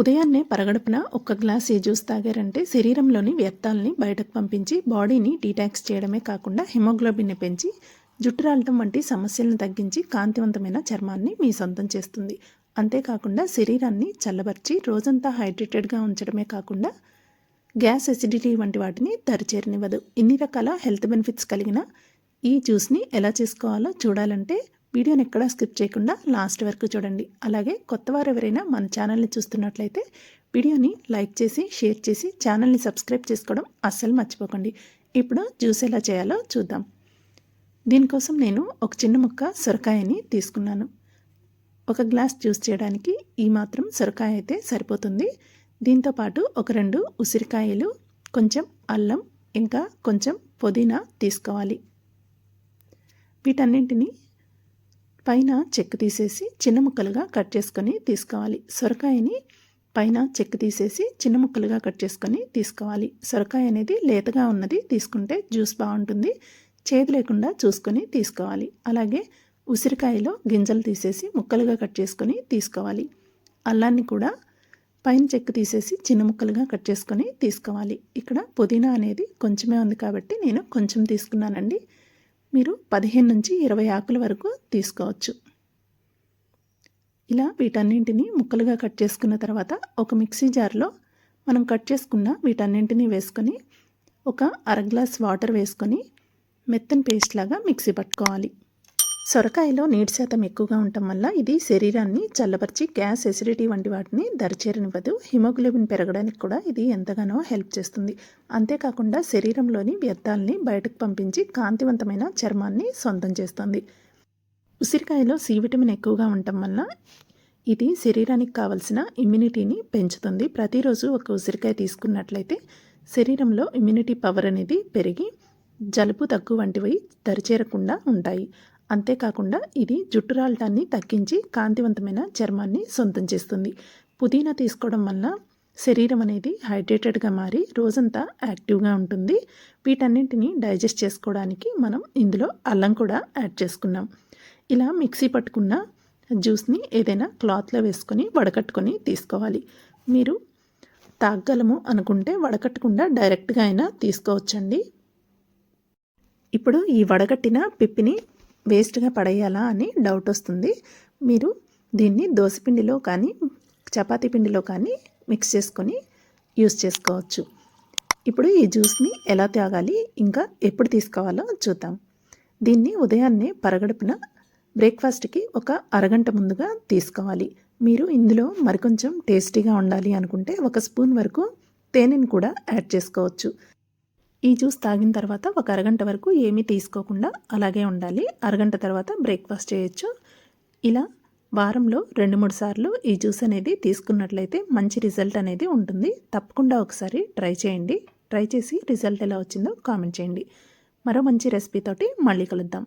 ఉదయాన్నే పరగడుపున ఒక్క గ్లాస్ ఈ జ్యూస్ తాగారంటే శరీరంలోని వ్యర్థాలని బయటకు పంపించి బాడీని డీటాక్స్ చేయడమే కాకుండా హిమోగ్లోబిన్ని పెంచి జుట్టు రాలటం వంటి సమస్యలను తగ్గించి కాంతివంతమైన చర్మాన్ని మీ సొంతం చేస్తుంది. అంతేకాకుండా శరీరాన్ని చల్లబర్చి రోజంతా హైడ్రేటెడ్గా ఉంచడమే కాకుండా గ్యాస్ ఎసిడిటీ వంటి వాటిని దరిచేరనివ్వదు ఇన్ని రకాల హెల్త్ బెనిఫిట్స్ కలిగిన ఈ జ్యూస్ని ఎలా చేసుకోవాలో చూడాలంటే వీడియోని ఎక్కడా స్కిప్ చేయకుండా లాస్ట్ వరకు చూడండి. అలాగే కొత్త వారు ఎవరైనా మన ఛానల్ని చూస్తున్నట్లయితే వీడియోని లైక్ చేసి షేర్ చేసి ఛానల్ని సబ్స్క్రైబ్ చేసుకోవడం అస్సలు మర్చిపోకండి. ఇప్పుడు జ్యూస్ ఎలా చేయాలో చూద్దాం. దీనికోసం నేను ఒక చిన్న ముక్క సొరకాయని తీసుకున్నాను. ఒక గ్లాస్ జ్యూస్ చేయడానికి ఈ మాత్రం సొరకాయ అయితే సరిపోతుంది. దీంతోపాటు ఒక రెండు ఉసిరికాయలు కొంచెం అల్లం ఇంకా కొంచెం పుదీనా తీసుకోవాలి. వీటన్నింటినీ పైన చెక్కు తీసేసి చిన్న ముక్కలుగా కట్ చేసుకొని తీసుకోవాలి. సొరకాయని పైన చెక్కు తీసేసి చిన్న ముక్కలుగా కట్ చేసుకొని తీసుకోవాలి. సొరకాయ అనేది లేతగా ఉన్నది తీసుకుంటే జ్యూస్ బాగుంటుంది. చేదు లేకుండా చూసుకొని తీసుకోవాలి. అలాగే ఉసిరికాయలో గింజలు తీసేసి ముక్కలుగా కట్ చేసుకొని తీసుకోవాలి. అల్లాన్ని కూడా పైన చెక్కు తీసేసి చిన్న ముక్కలుగా కట్ చేసుకొని తీసుకోవాలి. ఇక్కడ పుదీనా అనేది కొంచెమే ఉంది కాబట్టి నేను కొంచెం తీసుకున్నానండి. మీరు పదిహేను నుంచి ఇరవై ఆకుల వరకు తీసుకోవచ్చు. ఇలా వీటన్నింటినీ ముక్కలుగా కట్ చేసుకున్న తర్వాత ఒక మిక్సీ జార్లో మనం కట్ చేసుకున్న వీటన్నింటినీ వేసుకొని ఒక అర గ్లాస్ వాటర్ వేసుకొని మెత్తని పేస్ట్ లాగా మిక్సీ పట్టుకోవాలి. సొరకాయలో నీటి శాతం ఎక్కువగా ఉండటం వల్ల ఇది శరీరాన్ని చల్లపరిచి గ్యాస్ ఎసిడిటీ వంటి వాటిని దరిచేరనివ్వదు. హిమోగ్లోబిన్ పెరగడానికి కూడా ఇది ఎంతగానో హెల్ప్ చేస్తుంది. అంతేకాకుండా శరీరంలోని వ్యర్థాలని బయటకు పంపించి కాంతివంతమైన చర్మాన్ని సొంతం చేస్తుంది. ఉసిరికాయలో సి విటమిన్ ఎక్కువగా ఉండటం వల్ల ఇది శరీరానికి కావలసిన ఇమ్యూనిటీని పెంచుతుంది. ప్రతిరోజు ఒక ఉసిరికాయ తీసుకున్నట్లయితే శరీరంలో ఇమ్యూనిటీ పవర్ అనేది పెరిగి జలుబు దగ్గు వంటివి దరిచేరకుండా ఉంటాయి. అంతేకాకుండా ఇది జుట్టు రాలటాన్ని తగ్గించి కాంతివంతమైన చర్మాన్ని సొంతం చేస్తుంది. పుదీనా తీసుకోవడం వల్ల శరీరం అనేది హైడ్రేటెడ్గా మారి రోజంతా యాక్టివ్గా ఉంటుంది. వీటన్నింటిని డైజెస్ట్ చేసుకోవడానికి మనం ఇందులో అల్లం కూడా యాడ్ చేసుకున్నాం. ఇలా మిక్సీ పట్టుకున్న జ్యూస్ని ఏదైనా క్లాత్లో వేసుకొని వడకట్టుకొని తీసుకోవాలి. మీరు తాగలము అనుకుంటే వడకట్టకుండా డైరెక్ట్గా అయినా తీసుకోవచ్చండి. ఇప్పుడు ఈ వడగట్టిన పిప్పిని వేస్ట్గా పడేయాలా అని డౌట్ వస్తుంది. మీరు దీన్ని దోశపిండిలో కానీ చపాతీ పిండిలో కానీ మిక్స్ చేసుకొని యూస్ చేసుకోవచ్చు. ఇప్పుడు ఈ జ్యూస్ని ఎలా తాగాలి ఇంకా ఎప్పుడు తీసుకోవాలో చూద్దాం. దీన్ని ఉదయాన్నే పరగడుపున బ్రేక్ఫాస్ట్కి ఒక అరగంట ముందుగా తీసుకోవాలి. మీరు ఇందులో మరికొంచెం టేస్టీగా ఉండాలి అనుకుంటే ఒక స్పూన్ వరకు తేనెను కూడా యాడ్ చేసుకోవచ్చు. ఈ జ్యూస్ తాగిన తర్వాత ఒక అరగంట వరకు ఏమీ తీసుకోకుండా అలాగే ఉండాలి. అరగంట తర్వాత బ్రేక్ఫాస్ట్ చేయొచ్చు. ఇలా వారంలో రెండు మూడు సార్లు ఈ జ్యూస్ అనేది తీసుకున్నట్లయితే మంచి రిజల్ట్ అనేది ఉంటుంది. తప్పకుండా ఒకసారి ట్రై చేయండి. ట్రై చేసి రిజల్ట్ ఎలా వచ్చిందో కామెంట్ చేయండి. మరో మంచి రెసిపీతోటి మళ్ళీ కలుద్దాం.